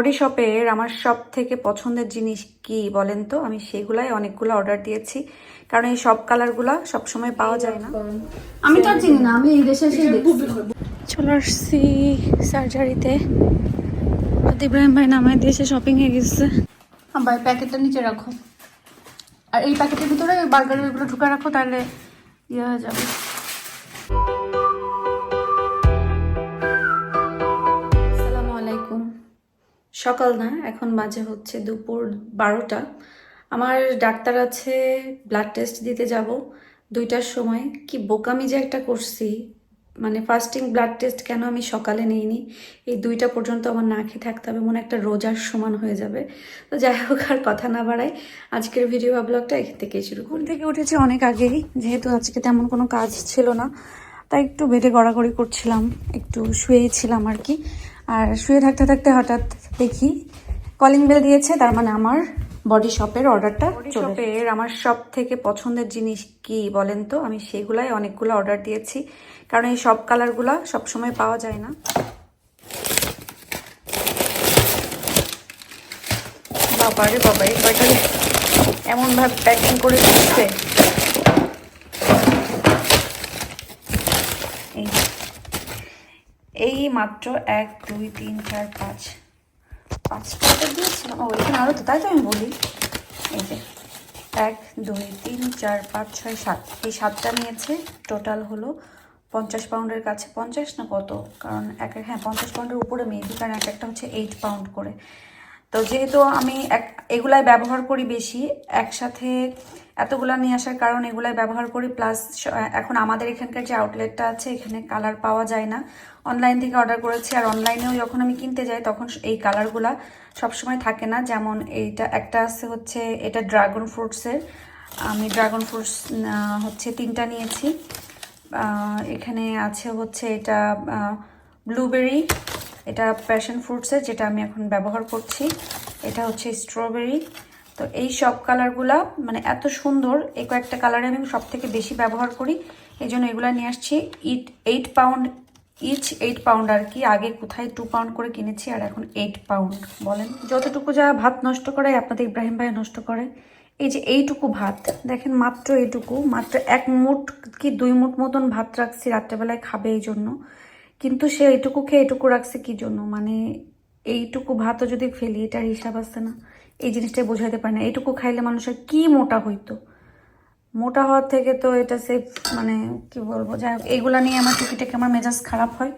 Body শপের আমার সব থেকে পছন্দের জিনিস কি বলেন তো? আমি সেগুলাই অনেকগুলো অর্ডার দিয়েছি। কারণ এই সব কালারগুলো সবসময় পাওয়া যায় না। আমি তো আর চিনি না আমি এই দেশে এসে চলে আসছি সার্জারিতে। ইব্রাহিম ভাই নামায় দেশে শপিং এ গেছে। ভাই প্যাকেটটা নিচে রাখো। আর এই প্যাকেটের ভিতরে বার্গারের এগুলো ঢুকে রাখো তাহলে ইয়ে হয়ে যাবে। আসসালামু আলাইকুম। সকাল না এখন বাজে হচ্ছে দুপুর বারোটা। আমার ডাক্তার আছে ব্লাড টেস্ট দিতে যাব। দুইটার সময় কি বোকামি যে একটা করছি। মানে ফাস্টিং ব্লাড টেস্ট কেন আমি সকালে নিইনি? এই দুইটা পর্যন্ত আমার না খেয়ে থাকতে হবে মনে একটা রোজার সমান হয়ে যাবে। তো যাই হোক আর কথা না বাড়াই আজকের ভিডিও বা ব্লগটা এখান থেকেই শুরু ঘুম থেকে উঠেছি অনেক আগেই যেহেতু আজকে তেমন কোনো কাজ ছিল না তাই একটু বেডে গড়াগড়ি করছিলাম একটু শুয়েই ছিলাম আর কি। আর শুয়ে থাকতে থাকতে হঠাৎ দেখি কলিং বেল দিয়েছে তার মানে আমার বডি শপের অর্ডারটা শপের আমার সব থেকে পছন্দের জিনিস কি বলেন তো? আমি সেগুলাই অনেকগুলো অর্ডার দিয়েছি। কারণ এই সব কালারগুলো সবসময় পাওয়া যায় না। বাবারে বাবা এই কয়টা এমনভাবে প্যাকিং করে দিচ্ছে এই এই মাত্র এক, দুই, তিন, চার, পাঁচ। পাঁচটা দিয়েছিলাম ও, এখানে আরও তো, তাই তো আমি বলি। এই যে, এক, দুই, তিন, চার, পাঁচ, ছয়, সাত। এই সাতটা নিয়েছে, টোটাল হলো পঞ্চাশ পাউন্ডের কাছে। পঞ্চাশ না কত? কারণ এক এক- হ্যাঁ পঞ্চাশ পাউন্ডের উপরে মেবি কারণ এক একটা হচ্ছে এইট পাউন্ড করে। তো যেহেতু আমি এক, এগুলাই ব্যবহার করি বেশি, একসাথে এতগুলা নিয়ে আসার কারণ এগুলাই ব্যবহার করি প্লাস এখন আমাদের এখানকার যে আউটলেটটা আছে, এখানে কালার পাওয়া যায় না। অনলাইন থেকে অর্ডার করেছি, আর অনলাইনেও যখন আমি কিনতে যাই, তখন এই কালারগুলা সবসময় থাকে না। যেমন এইটা, একটা আছে হচ্ছে, এটা ড্রাগন ফ্রুটসের আমি ড্রাগন ফ্রুটস হচ্ছে তিনটা নিয়েছি। এখানে আছে হচ্ছে এটা ব্লুবেরি এটা প্যাশন ফ্রুটসের যেটা আমি এখন ব্যবহার করছি, এটা হচ্ছে স্ট্রবেরি তো এই সব কালারগুলা মানে এত সুন্দর, এই কয়েকটা কালারে আমি সব থেকে বেশি ব্যবহার করি। এই জন্য এগুলো নিয়ে আসছি। It eight pound each eight pound আর কি, আগে কোথায় টু পাউন্ড করে কিনেছি, আর এখন এইট পাউন্ড বলেন। যতটুকু যা ভাত নষ্ট করে আপনাদের ইব্রাহিম ভাই নষ্ট করে। এই যে এইটুকু ভাত, দেখেন মাত্র এইটুকু, মাত্র এক মুঠ কি দুই মুঠ মতন ভাত রাখছি রাত্রেবেলায় খাবে এই জন্য। কিন্তু সে এইটুকু খেয়ে এইটুকু রাখছে কি জন্য? মানে এইটুকু ভাতও যদি ফেলি, এটার হিসাব আসছে না। এই জিনিসটাই বোঝাইতে পারে না। এইটুকু খাইলে মানুষের কি মোটা হইতো? মোটা হওয়ার থেকে তো এটা সেফ মানে কি বলব? যাই হোক, এইগুলা নিয়ে আমার টুকিটাকে আমার মেজাজ খারাপ হয়।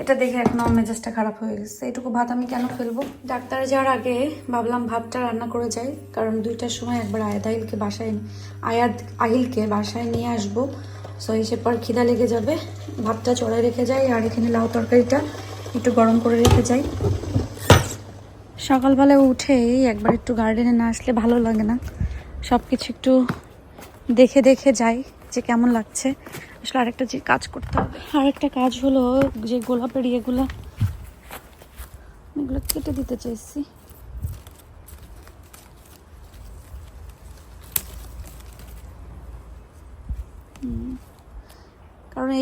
এটা দেখে এখন আমার মেজাজটা খারাপ হয়ে গেছে। এইটুকু ভাত আমি কেন ফেলব? ডাক্তার যাওয়ার আগে ভাবলাম ভাতটা রান্না করে যাই, কারণ দুইটার সময় একবার আয়াত আহিলকে বাসায়, আয়াত আহিলকে বাসায় নিয়ে আসব। সো এসে পর খিদা লেগে যাবে। ভাতটা চড়াই রেখে যাই, আর এখানে লাউ তরকারিটা একটু গরম করে রেখে যাই। সকালবেলা উঠেই একবার একটু গার্ডেনে না আসলে ভালো লাগে না। সব কিছু একটু দেখে দেখে যাই যে কেমন লাগছে। আসলে আরেকটা যে কাজ করতে হবে, আরেকটা কাজ হলো যে গোলাপের ইয়েগুলো, এগুলো কেটে দিতে চাইছি।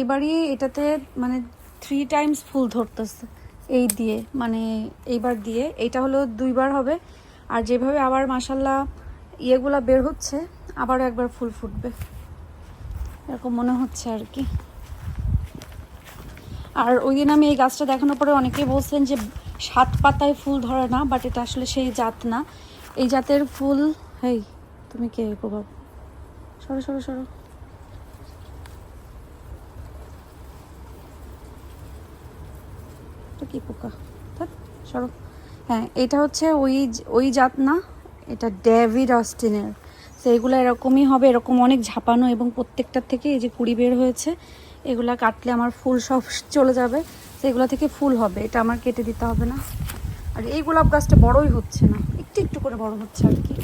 এইবারই এটাতে মানে থ্রি টাইমস ফুল ধরতেছে। এই দিয়ে মানে এইবার দিয়ে, এইটা হলো দুইবার হবে। আর যেভাবে আবার মাসাল্লাহ ইয়েগুলা বের হচ্ছে, আবারও একবার ফুল ফুটবে। এরকম মনে হচ্ছে আর কি। আর ওই দিন আমি এই গাছটা দেখানোর পরে অনেকেই বলছেন যে সাত পাতায় ফুল ধরে না বাট এটা আসলে সেই জাত না। এই জাতের ফুল, হেই, তুমি কে, প্রভাব? সরো সরো সরো। কি পোকা? সরো। হ্যাঁ এটা হচ্ছে ওই ওই জাত না, এটা ডেভিড অস্টিনের। তো এগুলো এরকমই হবে, এরকম অনেক ঝাপানো এবং প্রত্যেকটার থেকে এই যে কুড়ি বের হয়েছে, এগুলা কাটলে আমার ফুল সব চলে যাবে। তো এগুলো থেকে ফুল হবে, এটা আমার কেটে দিতে হবে না। আর এই গোলাপ গাছটা বড়ই হচ্ছে না, একটু একটু করে বড় হচ্ছে আর কি।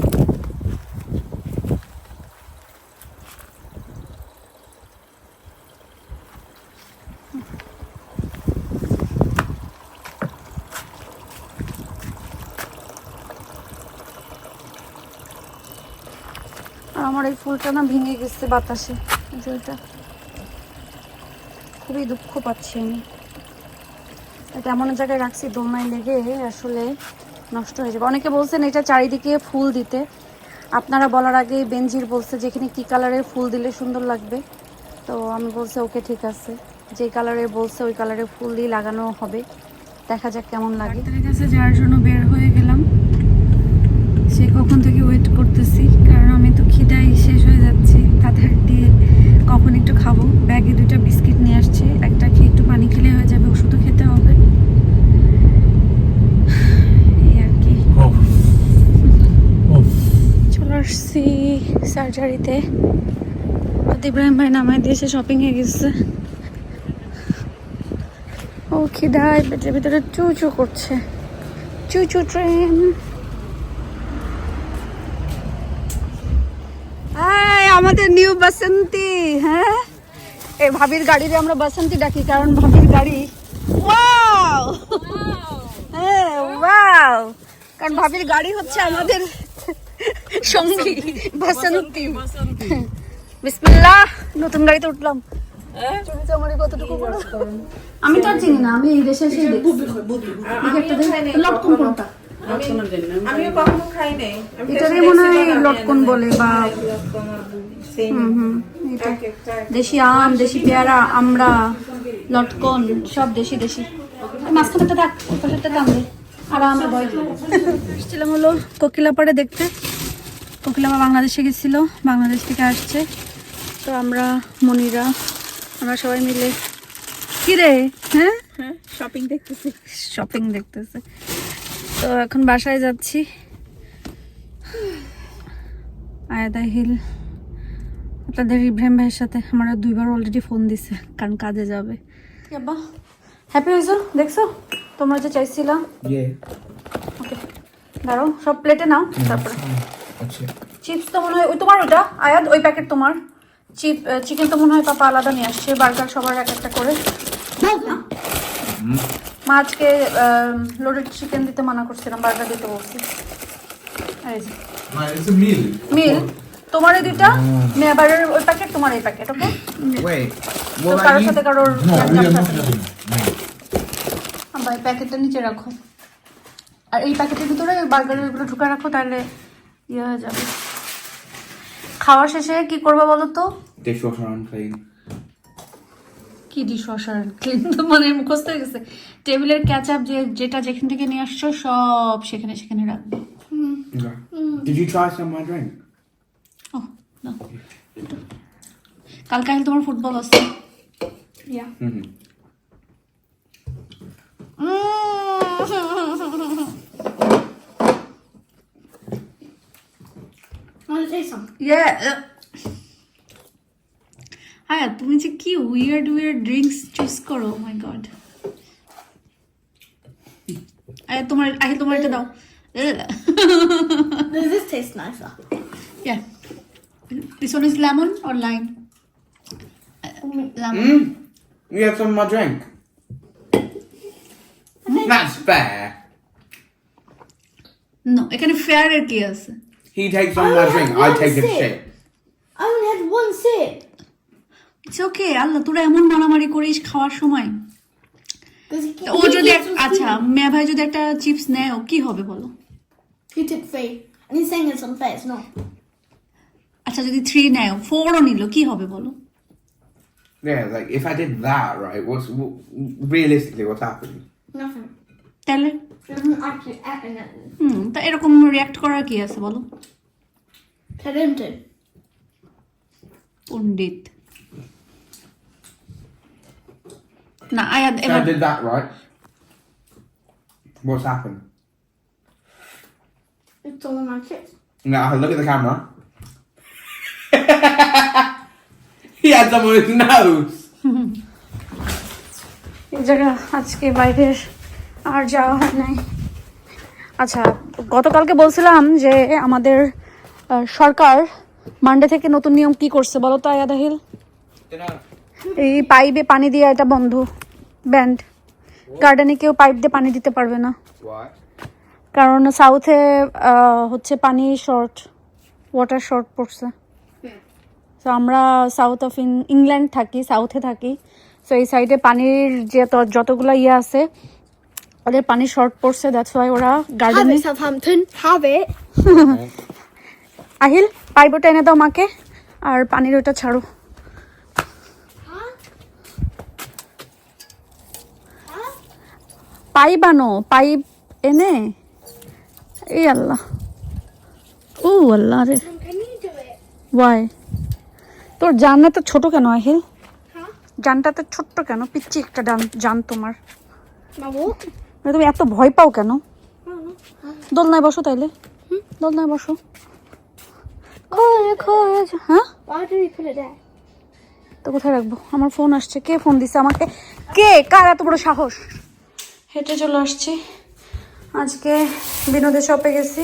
আমার এই ফুলটা না ভেঙে গেছে বাতাসে ওইটা খুবই দুঃখ পাচ্ছি আমি। এটা এমন জায়গায় রাখছি, দোলনায় লেগে আসলে নষ্ট হয়ে যাবে। অনেকে বলছেন এটা চারিদিকে ফুল দিতে। আপনারা বলার আগে বেঞ্জির বলছে যেখানে কি কালারের ফুল দিলে সুন্দর লাগবে। তো আমি বলছি, ওকে, ঠিক আছে। যে কালারের বলছে, ওই কালারের ফুল দিয়ে লাগানো হবে। দেখা যাক কেমন লাগে। যাওয়ার জন্য বের হয়ে গেলাম সে কখন থেকে ওয়েট করতেছি কারণ আমি তো খিদাই শেষ হয়ে যাচ্ছি তাড়াতাড়ি কখন একটু খাব ব্যাগে দুটো বিস্কিট নিয়ে আসছে একটা খেয়ে একটু পানি খেলে হয়ে যাবে ওষুধও খেতে হবে এই আর কি Of. Of. চলে আসছি সার্জারিতে ইব্রাহিম ভাই নামায় দিয়েছে শপিং এ গেছে। ও খিদায় পেটের ভিতরে চু চু করছে। চু চু ট্রেন। আমাদের নিউ বাসন্তী হ্যাঁ? এই ভাবির গাড়িতে আমরা বাসন্তী ডাকি কারণ ভাবির গাড়ি। ওয়াও হ্যাঁ ওয়াও কারণ ভাবির গাড়ি হচ্ছে আমাদের সঙ্গী বাসন্তী বিসমিল্লাহ নতুন গাড়িতে উঠলাম? আমি তো আর চিনি না আমি এই দেশে এসে লটকন কোনটা? এটারই মনে হয় লটকন বলে বা দেশি আম দেশি পেয়ারা আমরা লটকন সব দেশি দেশি। মাঝখানেটা থাক আর আমরা এসেছিলাম হলো কোকিলাপাড়ে দেখতে। কোকিলাপা বাংলাদেশে গেছিল বাংলাদেশ থেকে আসছে। তো আমরা মনিরা আমরা সবাই মিলে কি রে হ্যাঁ শপিং দেখতেছি। শপিং দেখতেছে। তো এখন বাসায় যাচ্ছি। আয়াদা হিল। আপনাদের ইব্রাহিম ভাইয়ের সাথে আমরা দুইবার অলরেডি ফোন দিছে কারণ কাজে যাবে। হ্যাপি হয়েছো? দেখছ? তোমরা যে চাইছিলাম. ওকে দাঁড়াও সব প্লেটে নাও তারপরে। That's চিপস তো মনে হয় ওই তোমার ওইটা আয়াদ ওই প্যাকেট তোমার। চিপ চিকেন তো মনে হয় পাপা আলাদা নিয়ে আসছে বার্গার সবার এক একটা করে? মা আজকে লোডেড চিকেন দিতে মানা করছিলাম বার্গার দিতে বলছি. মিল তোমার এই দুইটা মেয়াবারের ওই প্যাকেট তোমার এই প্যাকেট ওকে তো কারোর সাথে কারোর. ভাই প্যাকেটটা নিচে রাখো। আর এই প্যাকেটের ভিতরে বার্গারের এগুলো ঢুকে রাখো তাহলে ইয়ে হয়ে যাবে। খাওয়া শেষে কি করবে বলো তো. কি ডিশওয়াশার ক্লিন তো মানে মুখস্থ হয়ে গেছে। টেবিলের ক্যাচআপ যে যেটা যেখান থেকে নিয়ে আসছো সব সেখানে সেখানে রাখবে. Did you try some of my drink? ও না। কালকে আসলে তোমার ফুটবল আছে। Mm-hmm. ইয়ে হ্যাঁ তুমি যে কি উইয়ার্ড উইয়ার্ড ড্রিঙ্কস চুজ করো মাই গড আরে তোমার আগে তোমার এটা দাও Does this taste nicer? Yeah. This one is lemon or lime? Uh, lemon. Mm. You have some of drink. That's fair. No, এখানে ফেয়ার এর কি আছে He takes some of my drink. I take a sip. sip. I only had one sip. It's okay আল্লাহ তোরা এমন মারামারি করিস খাওয়ার সময় ও যদি আচ্ছা মেয়া ভাই যদি একটা চিপস নেয় ও কি হবে বলো He took three. And he's saying it's unfair. It's not. আচ্ছা যদি থ্রি নেয় ফোরও নিল কি হবে বলো Yeah, like if I did that, right? What's what, realistically what's happening? Nothing. তাহলে হুম তা এরকম রিয়াক্ট করার কি আছে বলো. পণ্ডিত না আয়াদ এবার I did that, right? What's happened? It's all in my chips. Now look at the camera. he had some on his nose. এই জায়গা আজকে বাইরের আর যাওয়া হয় নাই। আচ্ছা গতকালকে বলছিলাম যে আমাদের সরকার মানডে থেকে নতুন নিয়ম কি করছে বলো তো আয়াদা হিল? এই পাইপে পানি দিয়ে এটা বন্ধ। ব্যান্ড গার্ডেনে কেউ পাইপ দিয়ে পানি দিতে পারবে না। কারণ সাউথে হচ্ছে পানি শর্ট ওয়াটার শর্ট পড়ছে। তো আমরা সাউথ অফ ইংল্যান্ড থাকি সাউথে থাকি। তো এই সাইডে পানির যে যতগুলো ইয়ে আছে ওদের পানি শর্ট পড়ছে দ্যাটস ওয়াই ওরা গার্ডেনে Southampton. Have আহিল পাইপটা এনে দাও মাকে আর পানির ওটা ছাড়ো। পাইপ আনো পাইপ এনে। এই আল্লাহ। ও আল্লাহ রে? ওয়াই তোর জানটা তো ছোট কেন আহিল? জানটা তো ছোট্ট কেন? পিচ্ছি একটা জান তোমার। what? মানে তুমি এত ভয় পাও কেন? দোলনায় বসো তাইলে। দোলনায় বসো। হ্যাঁ? তো কোথায় রাখব? আমার ফোন আসছে। কে ফোন দিছে আমাকে? কে? কার এত বড় সাহস? হেঁটে চলে আসছি। আজকে বিনোদের শপে গেছি।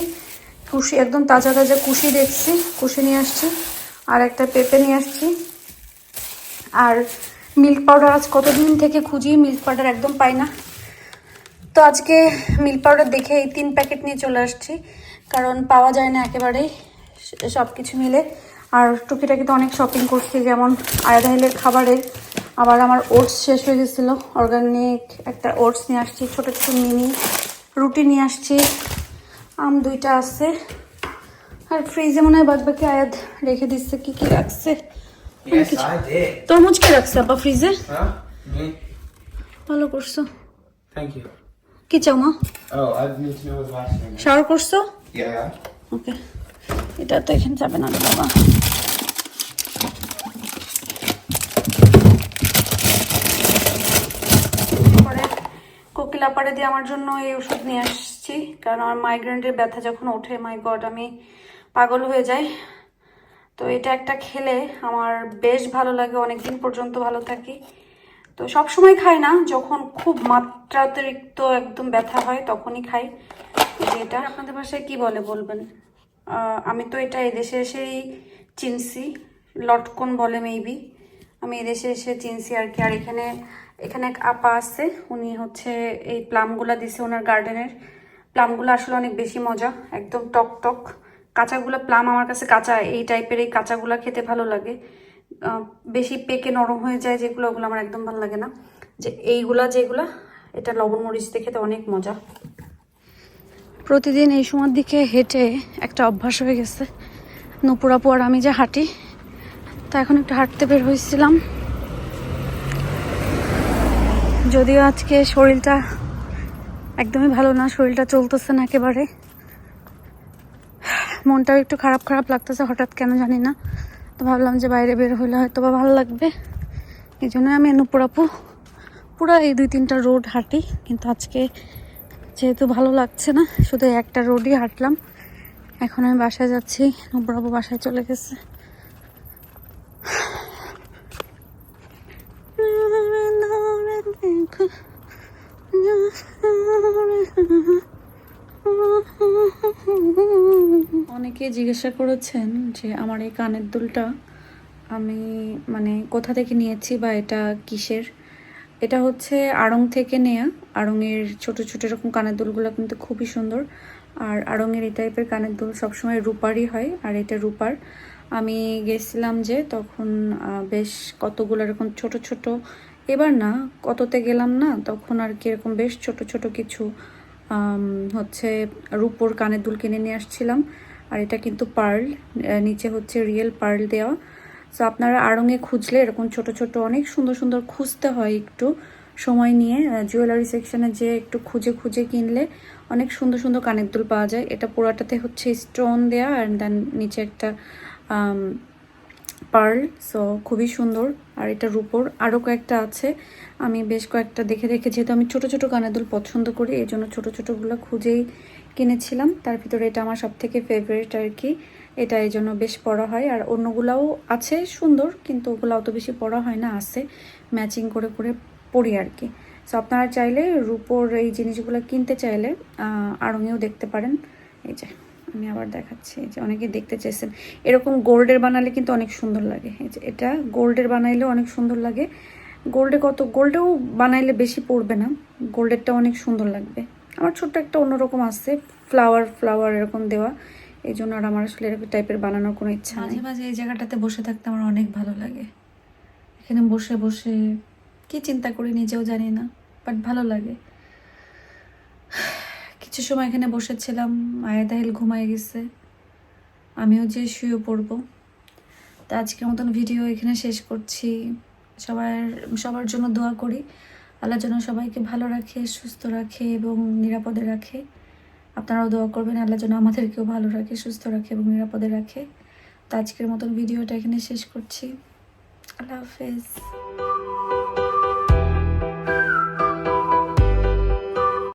কুশি একদম তাজা তাজা কুশি দেখছি। কুশি নিয়ে আসছি। আর একটা পেঁপে নিয়ে আসছি। আর মিল্ক পাউডার আজ কতদিন থেকে খুঁজি? মিল্ক পাউডার একদম পাই না। তো আজকে মিল্ক পাউডার দেখে এই তিন প্যাকেট নিয়ে চলে আসছি। কারণ পাওয়া যায় না একেবারেই সব কিছু মিলে। আর টুকিটাকি তো অনেক শপিং করছি যেমন আয়াধাইলের খাবারের। আবার আমার ওটস শেষ হয়ে গেছিল। অর্গানিক একটা ওটস নিয়ে আসছি ছোটো ছোটো মিনি রুটি নিয়ে আসছি। আম দুইটা আছে। আর ফ্রিজে মনে হয় বাদবাকি আয়াত রেখে দিচ্ছে। কি কি রাখছে. তরমুজ কি রাখছে আপা ফ্রিজে ভালো করছ। Thank you. কি চাও মা? Oh, শাওয়ার করছ? Yeah. ওকে এটা তো এখানে যাবে না বাবা। কোকিলা পাড়ে দিয়ে আমার জন্য এই ওষুধ নিয়ে আসছি কারণ আমার মাইগ্রেনের ব্যথা যখন ওঠে মাই গড আমি পাগল হয়ে যাই। তো এটা একটা খেলে আমার বেশ ভালো লাগে অনেকদিন পর্যন্ত ভালো থাকি। তো সব সময় খাই না যখন খুব মাত্রাতিরিক্ত একদম ব্যথা হয় তখনই খাই। এটা। আপনাদের ভাষায় কি বলে বলবেন? আমি তো এটা এদেশে এসেই চিনছি। লটকন বলে মেবি আমি এদেশে এসে চিনছি আর কি। আর এখানে এখানে এক আপা আছে উনি হচ্ছে এই প্লামগুলা দিছে ওনার গার্ডেনের প্লামগুলো আসলে অনেক বেশি মজা একদম টক টক কাঁচাগুলো প্লাম আমার কাছে কাঁচা এই টাইপের এই কাঁচাগুলো খেতে ভালো লাগে। বেশি পেকে নরম হয়ে যায় যেগুলো, ওগুলো আমার একদম ভালো লাগে না। যে এইগুলা যেগুলা, এটা লবণ মরিচ দিয়ে খেতে অনেক মজা। প্রতিদিন এই সময়ের দিকে হেঁটে একটা অভ্যাস হয়ে গেছে। নুপুরাপু আর আমি যে হাঁটি, তা এখন একটু হাঁটতে বের হয়েছিলাম। যদিও আজকে শরীরটা একদমই ভালো না, শরীরটা চলতেছে না একেবারে। মনটাও একটু খারাপ খারাপ লাগতেছে, হঠাৎ কেন জানি না। তো ভাবলাম যে বাইরে বের হলে হয়তো বা ভালো লাগবে। এই জন্য আমি নুপুরাপু পুরো এই দুই তিনটা রোড হাঁটি, কিন্তু আজকে যেহেতু ভালো লাগছে না, শুধু একটা রোডই হাঁটলাম। এখন আমি বাসায় যাচ্ছি নুপুরাপু বাসায় চলে গেছে। অনেকে জিজ্ঞাসা করেছেন যে আমার এই কানের দুলটা আমি মানে কোথা থেকে নিয়েছি বা এটা কিসের? এটা হচ্ছে আড়ং থেকে নেয়া। আড়ংয়ের ছোট ছোট এরকম কানের দুলগুলো কিন্তু খুবই সুন্দর। আর আড়ংয়ের এই টাইপের কানের দুল সবসময় রূপারই হয়, আর এটা রূপার। আমি গেছিলাম যে তখন বেশ কতগুলো এরকম ছোট ছোট। এবার না, কততে গেলাম না, তখন আর কি এরকম বেশ ছোট ছোট কিছু হচ্ছে রূপোর কানের দুল কিনে নিয়ে আসছিলাম। আর এটা কিন্তু পার্ল নিচে হচ্ছে রিয়েল পার্ল দেওয়া। সো আপনারা আড়ঙে খুঁজলে এরকম ছোট ছোট, অনেক সুন্দর সুন্দর খুঁজতে হয় একটু সময় নিয়ে। জুয়েলারি সেকশনে যে একটু খুঁজে খুঁজে কিনলে অনেক সুন্দর সুন্দর কানের দুল পাওয়া যায়। এটা পুরাটাতে হচ্ছে স্টোন দেওয়া অ্যান্ড দেন নিচে একটা পার্ল। সো খুবই সুন্দর। আর এটা রুপোর আরও কয়েকটা আছে। আমি বেশ কয়েকটা দেখে দেখে যেহেতু আমি ছোট ছোট কানের দুল পছন্দ করি এই জন্য ছোটো ছোটোগুলো খুঁজেই কিনেছিলাম। তার ভিতরে এটা আমার সব থেকে ফেভারিট আর কি। এটা এই জন্য বেশ পড়া হয়। আর অন্যগুলাও আছে সুন্দর, কিন্তু ওগুলো অত বেশি পড়া হয় না, আছে ম্যাচিং করে করে পড়ি আর কি। সো আপনারা চাইলে রুপোর এই জিনিসগুলো কিনতে চাইলে আড়ঙেও দেখতে পারেন। এই যে, আমি আবার দেখাচ্ছি। এই যে, অনেকে দেখতে চেয়েছেন এরকম গোল্ডের বানালে কিন্তু অনেক সুন্দর লাগে। এই যে, এটা গোল্ডের বানাইলেও অনেক সুন্দর লাগে। গোল্ডে কত, গোল্ডেও বানাইলে বেশি পড়বে না। গোল্ডেরটা অনেক সুন্দর লাগবে। আমার ছোট্ট একটা অন্যরকম আছে ফ্লাওয়ার ফ্লাওয়ার এরকম দেওয়া। এই জন্য আর আমার আসলে এরকম টাইপের বানানোর কোনো ইচ্ছা নেই। মাঝে মাঝে এই জায়গাটাতে বসে থাকতে আমার অনেক ভালো লাগে। এখানে বসে বসে কি চিন্তা করি নিজেও জানি না বাট ভালো লাগে। কিছু সময় এখানে বসেছিলাম মায়ের দাহিল ঘুমায় গেছে। আমিও যে শুয়ে পড়ব। তো আজকের মতন ভিডিও এখানে শেষ করছি। সবার সবার জন্য দোয়া করি। আল্লাহ যেন সবাইকে ভালো রাখে, সুস্থ রাখে এবং নিরাপদে রাখে। আপনারাও দোয়া করবেন আল্লাহ যেন আমাদেরকেও ভালো রাখে, সুস্থ রাখে এবং নিরাপদে রাখে। তো আজকের মতন ভিডিওটা এখানে শেষ করছি। আল্লাহ হাফেজ।